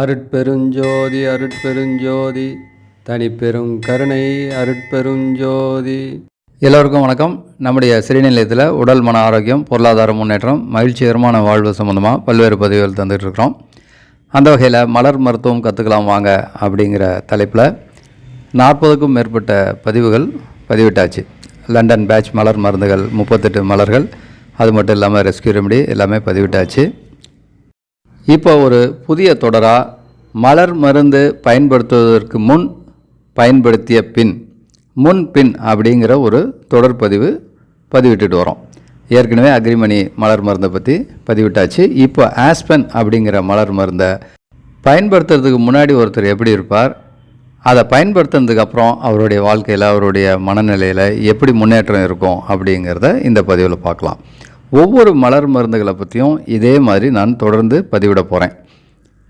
அருட்பெருஞ்சோதி அருட்பெருஞ்சோதி தனிப்பெரும் கருணை அருட்பெருஞ்சோதி. எல்லோருக்கும் வணக்கம். நம்முடைய சிறுநிலையத்தில் உடல் மன ஆரோக்கியம் பொருளாதார முன்னேற்றம் மகிழ்ச்சிகரமான வாழ்வு சம்மந்தமாக பல்வேறு பதிவுகள் தந்துட்டு இருக்கிறோம். அந்த வகையில் மலர் மருத்துவம் கற்றுக்கலாம் வாங்க அப்படிங்கிற தலைப்பில் நாற்பதுக்கும் மேற்பட்ட பதிவுகள் பதிவிட்டாச்சு. லண்டன் பேட்ச் மலர் மருந்துகள் முப்பத்தெட்டு மலர்கள் அது மட்டும் இல்லாமல் ரெஸ்கியூ ரெமடி எல்லாமே பதிவிட்டாச்சு. இப்போ ஒரு புதிய தொடராக மலர் மருந்து பயன்படுத்துவதற்கு முன் பயன்படுத்திய பின் முன் பின் அப்படிங்கிற ஒரு தொடர் பதிவு பதிவிட்டுட்டு வரோம். ஏற்கனவே அக்ரிமணி மலர் மருந்தை பற்றி பதிவிட்டாச்சு. இப்போ ஆஸ்பென் அப்படிங்கிற மலர் மருந்தை பயன்படுத்துறதுக்கு முன்னாடி ஒருத்தர் எப்படி இருப்பார்? அதை பயன்படுத்துனதுக்கு அப்புறம் அவருடைய வாழ்க்கையில் அவருடைய மனநிலையில் எப்படி முன்னேற்றம் இருக்கும் அப்படிங்கிறத இந்த பதிவில் பார்க்கலாம். ஒவ்வொரு மலர் மருந்துகளை பற்றியும் இதே மாதிரி நான் தொடர்ந்து பதிவிட போகிறேன்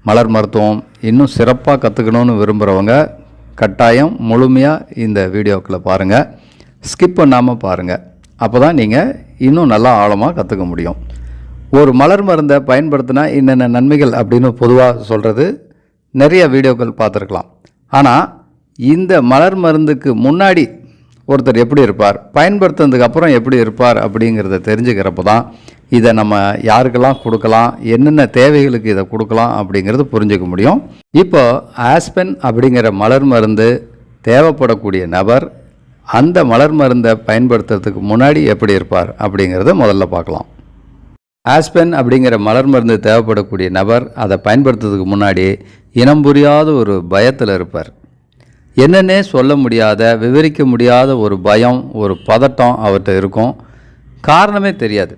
மலர் மருத்துவம் இன்னும் சிறப்பாக கற்றுக்கணும்னு விரும்புகிறவங்க கட்டாயம் முழுமையாக இந்த வீடியோக்களை பாருங்கள் ஸ்கிப் பண்ணாமல் பாருங்கள் அப்போ தான் நீங்கள் இன்னும் நல்லா ஆழமாக கற்றுக்க முடியும். ஒரு மலர் மருந்தை பயன்படுத்தினா என்னென்ன நன்மைகள் அப்படின்னு பொதுவாக சொல்கிறது நிறைய வீடியோக்கள் பார்த்துருக்கலாம். ஆனால் இந்த மலர் மருந்துக்கு முன்னாடி ஒருத்தர் எப்படி இருப்பார் பயன்படுத்துனதுக்கு அப்புறம் எப்படி இருப்பார் அப்படிங்கிறத தெரிஞ்சுக்கிறப்ப தான் இதை நம்ம யாருக்கெல்லாம் கொடுக்கலாம் என்னென்ன தேவைகளுக்கு இதை கொடுக்கலாம் அப்படிங்கிறது புரிஞ்சுக்க முடியும். இப்போ ஆஸ்பென் அப்படிங்கிற மலர் மருந்து தேவைப்படக்கூடிய நபர் அந்த மலர் மருந்தை பயன்படுத்துறதுக்கு முன்னாடி எப்படி இருப்பார் அப்படிங்கிறத முதல்ல பார்க்கலாம். ஆஸ்பென் அப்படிங்கிற மலர் மருந்து தேவைப்படக்கூடிய நபர் அதை பயன்படுத்துறதுக்கு முன்னாடி இனம் புரியாத ஒரு பயத்தில் இருப்பார். என்னன்னே சொல்ல முடியாத விவரிக்க முடியாத ஒரு பயம் ஒரு பதட்டம் அவர்கிட்ட இருக்கும். காரணமே தெரியாது.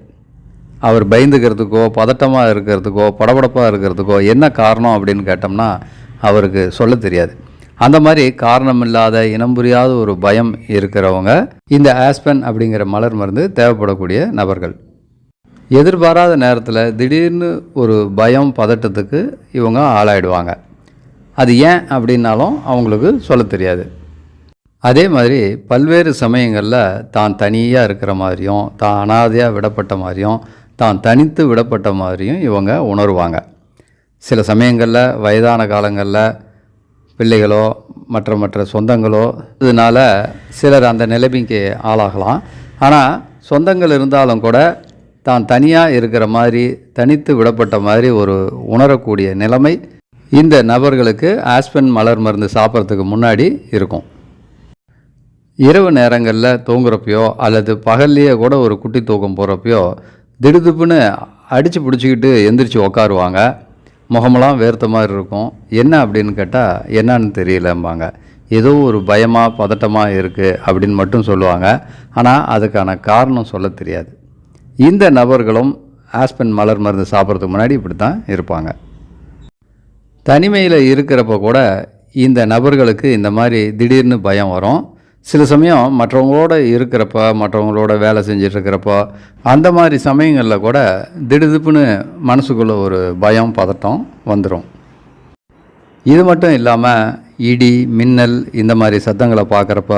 அவர் பயந்துக்கிறதுக்கோ பதட்டமாக இருக்கிறதுக்கோ படபடப்பாக இருக்கிறதுக்கோ என்ன காரணம் அப்படின்னு கேட்டோம்னா அவருக்கு சொல்ல தெரியாது. அந்த மாதிரி காரணம் இல்லாத இனம் புரியாத ஒரு பயம் இருக்கிறவங்க இந்த ஆஸ்பென் அப்படிங்கிற மலர் மருந்து தேவைப்படக்கூடிய நபர்கள். எதிர்பாராத நேரத்தில் திடீர்னு ஒரு பயம் பதட்டத்துக்கு இவங்க ஆளாயிடுவாங்க. அது ஏன் அப்படின்னாலும் அவங்களுக்கு சொல்ல தெரியாது. அதே மாதிரி பல்வேறு சமயங்களில் தான் தனியாக இருக்கிற மாதிரியும் தான் அனாதையாக விடப்பட்ட மாதிரியும் தான் தனித்து விடப்பட்ட மாதிரியும் இவங்க உணருவாங்க. சில சமயங்களில் வயதான காலங்களில் பிள்ளைகளோ மற்ற மற்ற சொந்தங்களோ இதனால் சிலர் அந்த நிலைமைக்கு ஆளாகலாம். ஆனால் சொந்தங்கள் இருந்தாலும் கூட தான் தனியாக இருக்கிற மாதிரி தனித்து விடப்பட்ட மாதிரி ஒரு உணரக்கூடிய நிலைமை இந்த நபர்களுக்கு ஆஸ்பென் மலர் மருந்து சாப்பிட்றதுக்கு முன்னாடி இருக்கும். இரவு நேரங்களில் தூங்குறப்பையோ அல்லது பகல்லையே கூட ஒரு குட்டி தூக்கம் போகிறப்பையோ திடுதுப்புன்னு அடித்து பிடிச்சிக்கிட்டு எந்திரிச்சு உக்காருவாங்க. முகமெல்லாம் வேர்த்த மாதிரி இருக்கும். என்ன அப்படின்னு கேட்டால் என்னன்னு தெரியலம்பாங்க. ஏதோ ஒரு பயமாக பதட்டமாக இருக்குது அப்படின்னு மட்டும் சொல்லுவாங்க. ஆனால் அதுக்கான காரணம் சொல்ல தெரியாது. இந்த நபர்களும் ஆஸ்பென் மலர் மருந்து சாப்பிட்றதுக்கு முன்னாடி இப்படி தான் இருப்பாங்க. தனிமையில் இருக்கிறப்ப கூட இந்த நபர்களுக்கு இந்த மாதிரி திடீர்னு பயம் வரும். சில சமயம் மற்றவங்களோட இருக்கிறப்ப மற்றவங்களோட வேலை செஞ்சிட்ருக்கிறப்போ அந்த மாதிரி சமயங்களில் கூட திடுதிப்புன்னு மனசுக்குள்ளே ஒரு பயம் பதட்டம் வந்துடும் இது மட்டும் இல்லாமல் இடி மின்னல் இந்த மாதிரி சத்தங்களை பார்க்குறப்ப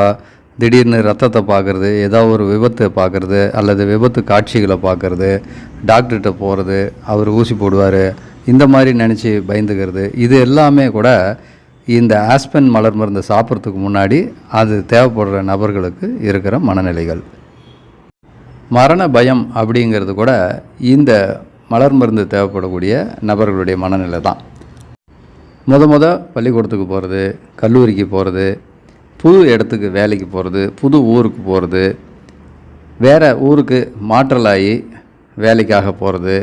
திடீர்னு ரத்தத்தை பார்க்குறது ஏதோ ஒரு விபத்தை பார்க்குறது அல்லது விபத்து காட்சிகளை பார்க்குறது டாக்டர்கிட்ட போகிறது அவர் ஊசி போடுவார் இந்த மாதிரி நினச்சி பயந்துக்கிறது. இது எல்லாமே கூட இந்த ஆஸ்பென் மலர் மருந்து சாப்பிட்றதுக்கு முன்னாடி அது தேவைப்படுற நபர்களுக்கு இருக்கிற மனநிலைகள். மரண பயம் அப்படிங்கிறது கூட இந்த மலர் மருந்து தேவைப்படக்கூடிய நபர்களுடைய மனநிலை தான். முத முத பள்ளிக்கூடத்துக்கு போகிறது கல்லூரிக்கு போகிறது புது இடத்துக்கு வேலைக்கு போகிறது புது ஊருக்கு போகிறது வேறு ஊருக்கு மாற்றலாகி வேலைக்காக போகிறது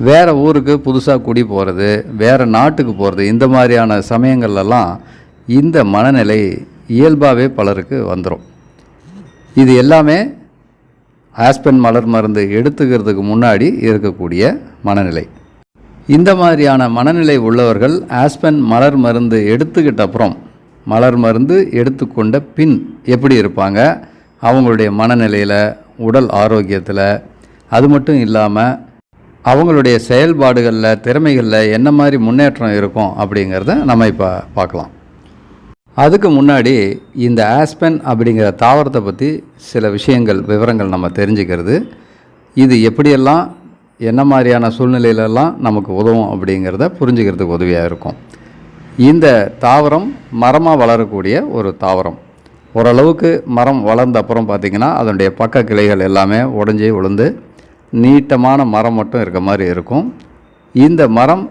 வேறு ஊருக்கு புதுசாக குடி போகிறது வேறு நாட்டுக்கு போகிறது இந்த மாதிரியான சமயங்கள்லாம் இந்த மனநிலை இயல்பாகவே பலருக்கு வந்துடும் இது எல்லாமே ஆஸ்பென் மலர் மருந்து எடுத்துக்கிறதுக்கு முன்னாடி இருக்கக்கூடிய மனநிலை. இந்த மாதிரியான மனநிலை உள்ளவர்கள் ஆஸ்பென் மலர் மருந்து எடுத்துக்கிட்ட அப்புறம் மலர் மருந்து எடுத்துக்கொண்ட பின் எப்படி இருப்பாங்க? அவங்களுடைய மனநிலையில் உடல் ஆரோக்கியத்தில் அது மட்டும் இல்லாமல் அவங்களுடைய செயல்பாடுகளில் திறமைகளில் என்ன மாதிரி முன்னேற்றம் இருக்கும் அப்படிங்கிறத நம்ம இப்போ பார்க்கலாம். அதுக்கு முன்னாடி இந்த ஆஸ்பென் அப்படிங்கிற தாவரத்தை பற்றி சில விஷயங்கள் விவரங்கள் நம்ம தெரிஞ்சுக்கிறது. இது எப்படியெல்லாம் என்ன மாதிரியான சூழ்நிலையிலெல்லாம் நமக்கு உதவும் அப்படிங்கிறத புரிஞ்சுக்கிறதுக்கு உதவியாக இருக்கும். இந்த தாவரம் மரமாக வளரக்கூடிய ஒரு தாவரம். ஓரளவுக்கு மரம் வளர்ந்த அப்புறம் பார்த்திங்கன்னா அதனுடைய பக்க கிளைகள் எல்லாமே உடஞ்சி உளுந்து நீட்டமான மரம் மட்டும் இருக்க மாதிரி இருக்கும். இந்த மரம்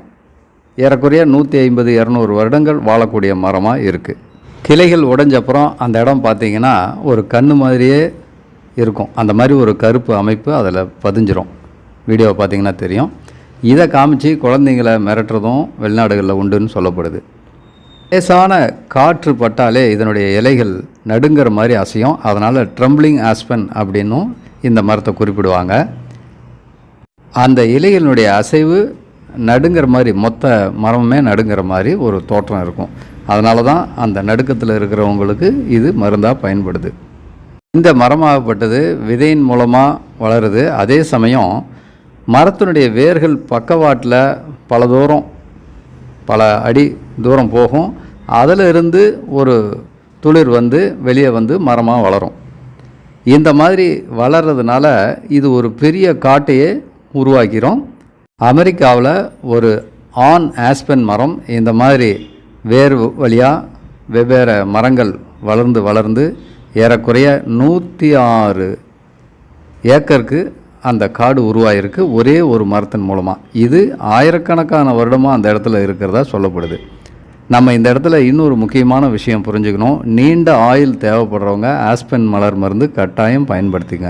ஏறக்குறைய நூற்றி ஐம்பது இரநூறு வருடங்கள் வாழக்கூடிய மரமாக இருக்குது கிளைகள் உடஞ்சப்புறம் அந்த இடம் பார்த்திங்கன்னா ஒரு கண்ணு மாதிரியே இருக்கும். அந்த மாதிரி ஒரு கருப்பு அமைப்பு அதில் பதிஞ்சிரும். வீடியோவை பார்த்திங்கன்னா தெரியும். இதை காமிச்சு குழந்தைங்களை மிரட்டுறதும் வெளிநாடுகளில் உண்டுன்னு சொல்லப்படுது. லேசான காற்று பட்டாலே இதனுடைய இலைகள் நடுங்கிற மாதிரி அசையும். அதனால் ட்ரம்பிளிங் ஆஸ்பன் அப்படின்னும் இந்த மரத்தை குறிப்பிடுவாங்க. அந்த இலைகளினுடைய அசைவு நடுங்கிற மாதிரி மொத்த மரமுமே நடுங்கிற மாதிரி ஒரு தோற்றம் இருக்கும். அதனால தான் அந்த நடுக்கத்தில் இருக்கிறவங்களுக்கு இது மருந்தாக பயன்படுது. இந்த மரமாகப்பட்டது விதையின் மூலமாக வளருது. அதே சமயம் மரத்தினுடைய வேர்கள் பக்கவாட்டில் பல தூரம் பல அடி தூரம் போகும். அதில் இருந்து ஒரு துளிர் வந்து வெளியே வந்து மரமாக வளரும். இந்த மாதிரி வளர்றதுனால இது ஒரு பெரிய காட்டையே உருவாக்கிறோம் அமெரிக்காவில் ஒரு ஆன் ஆஸ்பென் மரம் இந்த மாதிரி வேர் வழியாக வெவ்வேறு மரங்கள் வளர்ந்து வளர்ந்து ஏறக்குறைய நூற்றி ஆறு ஏக்கருக்கு அந்த காடு உருவாகிருக்கு ஒரே ஒரு மரத்தின் மூலமாக இது ஆயிரக்கணக்கான வருடமாக அந்த இடத்துல இருக்கிறதா சொல்லப்படுது. நம்ம இந்த இடத்துல இன்னொரு முக்கியமான விஷயம் புரிஞ்சுக்கணும். நீண்ட ஆயில் தேவைப்படுறவங்க ஆஸ்பென் மலர் மருந்து கட்டாயம் பயன்படுத்திங்க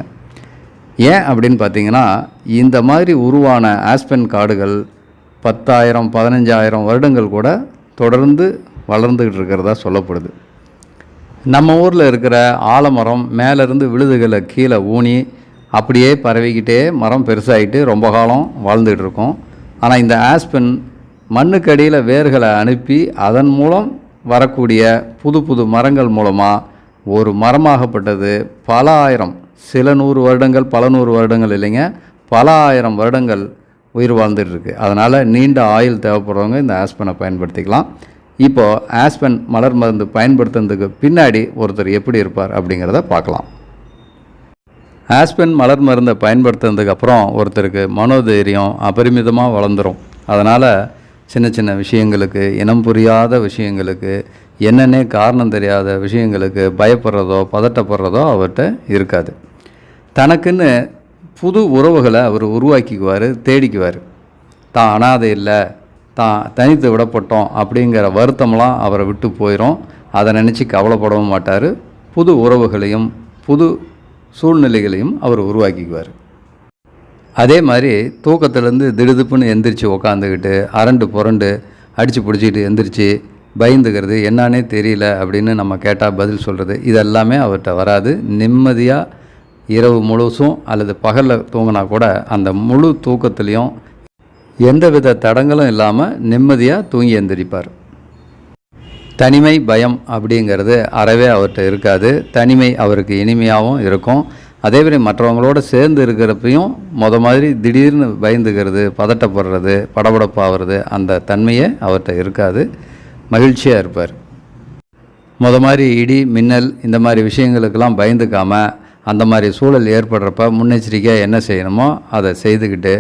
ஏன் அப்படின்னு பார்த்தீங்கன்னா இந்த மாதிரி உருவான ஆஸ்பென் காடுகள் பத்தாயிரம் பதினஞ்சாயிரம் வருடங்கள் கூட தொடர்ந்து வளர்ந்துக்கிட்டு இருக்கிறதா சொல்லப்படுது. நம்ம ஊரில் இருக்கிற ஆலமரம் மேலேருந்து விழுதுகளை கீழே ஊனி அப்படியே பரவிக்கிட்டே மரம் பெருசாகிட்டு ரொம்ப காலம் வாழ்ந்துகிட்டு இருக்கோம். ஆனால் இந்த ஆஸ்பென் மண்ணுக்கடியில் வேர்களை அனுப்பி அதன் மூலம் வரக்கூடிய புது புது மரங்கள் மூலமாக ஒரு மரமாகப்பட்டது பல ஆயிரம் சில நூறு வருடங்கள் பல நூறு வருடங்கள் இல்லைங்க. பல ஆயிரம் வருடங்கள் உயிர் வாழ்ந்துட்டுருக்கு. அதனால் நீண்ட ஆயுள் தேவைப்படுறவங்க இந்த ஆஸ்பனை பயன்படுத்திக்கலாம். இப்போது ஆஸ்பென் மலர் மருந்து பயன்படுத்துனதுக்கு பின்னாடி ஒருத்தர் எப்படி இருப்பார் அப்படிங்கிறத பார்க்கலாம். ஆஸ்பென் மலர் மருந்தை பயன்படுத்துனதுக்கப்புறம் ஒருத்தருக்கு மனோதைரியம் அபரிமிதமாக வளர்ந்துரும். அதனால் சின்ன சின்ன விஷயங்களுக்கு இனம் புரியாத விஷயங்களுக்கு என்னென்ன காரணம் தெரியாத விஷயங்களுக்கு பயப்படுறதோ பதட்டப்படுறதோ அவர்கிட்ட இருக்காது. தனக்குன்னு புது உறவுகளை அவர் உருவாக்கிக்குவார் தேடிக்குவார். தான் அனாதை இல்லை தான் தனித்து விடப்பட்டோம் அப்படிங்கிற வருத்தம்லாம் அவரை விட்டு போயிடும் அதை நினச்சி கவலைப்படவும் மாட்டார். புது உறவுகளையும் புது சூழ்நிலைகளையும் அவர் உருவாக்கிக்குவார். அதே மாதிரி தூக்கத்துலேருந்து திடுதுப்புன்னு எந்திரிச்சு உக்காந்துக்கிட்டு அரண்டு புரண்டு அடித்து பிடிச்சிக்கிட்டு எந்திரிச்சு பயந்துக்கிறது என்னானே தெரியல அப்படின்னு நம்ம கேட்டால் பதில் சொல்கிறது இதெல்லாமே அவர்கிட்ட வராது. நிம்மதியாக இரவு முழுசும் அல்லது பகலில் தூங்கினா கூட அந்த முழு தூக்கத்துலேயும் எந்தவித தடங்களும் இல்லாமல் நிம்மதியாக தூங்கி எந்திரிப்பார். தனிமை பயம் அப்படிங்கிறது அறவே அவர்கிட்ட இருக்காது. தனிமை அவருக்கு இனிமையாகவும் இருக்கும். அதே மாதிரி மற்றவங்களோட சேர்ந்து இருக்கிறப்பையும் மொத மாதிரி திடீர்னு பயந்துக்கிறது பதட்டப்படுறது படபடப்பாகிறது அந்த தன்மையே அவர்கிட்ட இருக்காது. மகிழ்ச்சியாக இருப்பார். முத மாதிரி இடி மின்னல் இந்த மாதிரி விஷயங்களுக்கெல்லாம் பயந்துக்காம அந்த மாதிரி சூழல் ஏற்படுறப்ப முன்னெச்சரிக்கையாக என்ன செய்யணுமோ அதை செய்துக்கிட்டு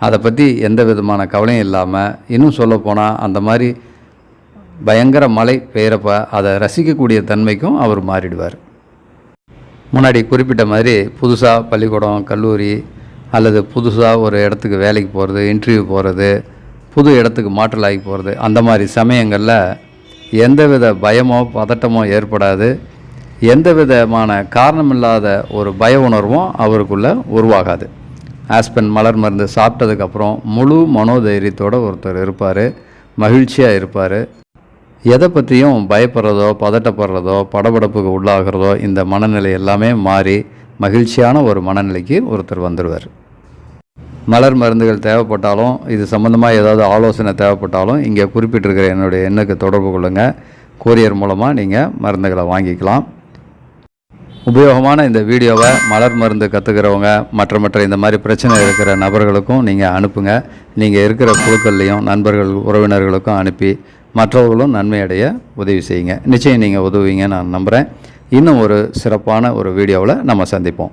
அதை பற்றி எந்த விதமான கவலையும் இல்லாமல் இன்னும் சொல்லப்போனால் அந்த மாதிரி பயங்கர மழை பெய்கிறப்ப அதை ரசிக்கக்கூடிய தன்மைக்கும் அவர் மாறிடுவார். முன்னாடி குறிப்பிட்ட மாதிரி புதுசாக பள்ளிக்கூடம் கல்லூரி அல்லது புதுசாக ஒரு இடத்துக்கு வேலைக்கு போகிறது இன்டர்வியூ போகிறது புது இடத்துக்கு மாற்றலாகி போகிறது அந்த மாதிரி சமயங்களில் எந்தவித பயமோ பதட்டமோ ஏற்படாது. எந்த விதமான காரணமில்லாத ஒரு பய உணர்வும் அவருக்குள்ளே உருவாகாது. ஆஸ்பென் மலர் மருந்து சாப்பிட்டதுக்கப்புறம் முழு மனோதைரியத்தோடு ஒருத்தர் இருப்பார். மகிழ்ச்சியாக இருப்பார். எதை பற்றியும் பயப்படுறதோ பதட்டப்படுறதோ படபடப்புக்கு உள்ளாகிறதோ இந்த மனநிலை எல்லாமே மாறி மகிழ்ச்சியான ஒரு மனநிலைக்கு ஒருத்தர் வந்துடுவார் மலர் மருந்துகள் தேவைப்பட்டாலும் இது சம்மந்தமாக ஏதாவது ஆலோசனை தேவைப்பட்டாலும் இங்கே குறிப்பிட்டிருக்கிற என்னுடைய எண்ணுக்கு தொடர்பு கொள்ளுங்கள் கூரியர் மூலமாக நீங்கள் மருந்துகளை வாங்கிக்கலாம். உபயோகமான இந்த வீடியோவை மலர் மருந்து கற்றுக்கிறவங்க மற்ற மற்ற இந்த மாதிரி பிரச்சனை இருக்கிற நபர்களுக்கும் நீங்கள் அனுப்புங்க. நீங்கள் இருக்கிற குழுக்கள்லையும் நண்பர்கள் உறவினர்களுக்கும் அனுப்பி மற்றவர்களும் நன்மையடைய உதவி செய்யுங்க. நிச்சயம் நீங்கள் உதவுவீங்க நான் நம்புகிறேன் இன்னும் ஒரு சிறப்பான ஒரு வீடியோவில் நம்ம சந்திப்போம்.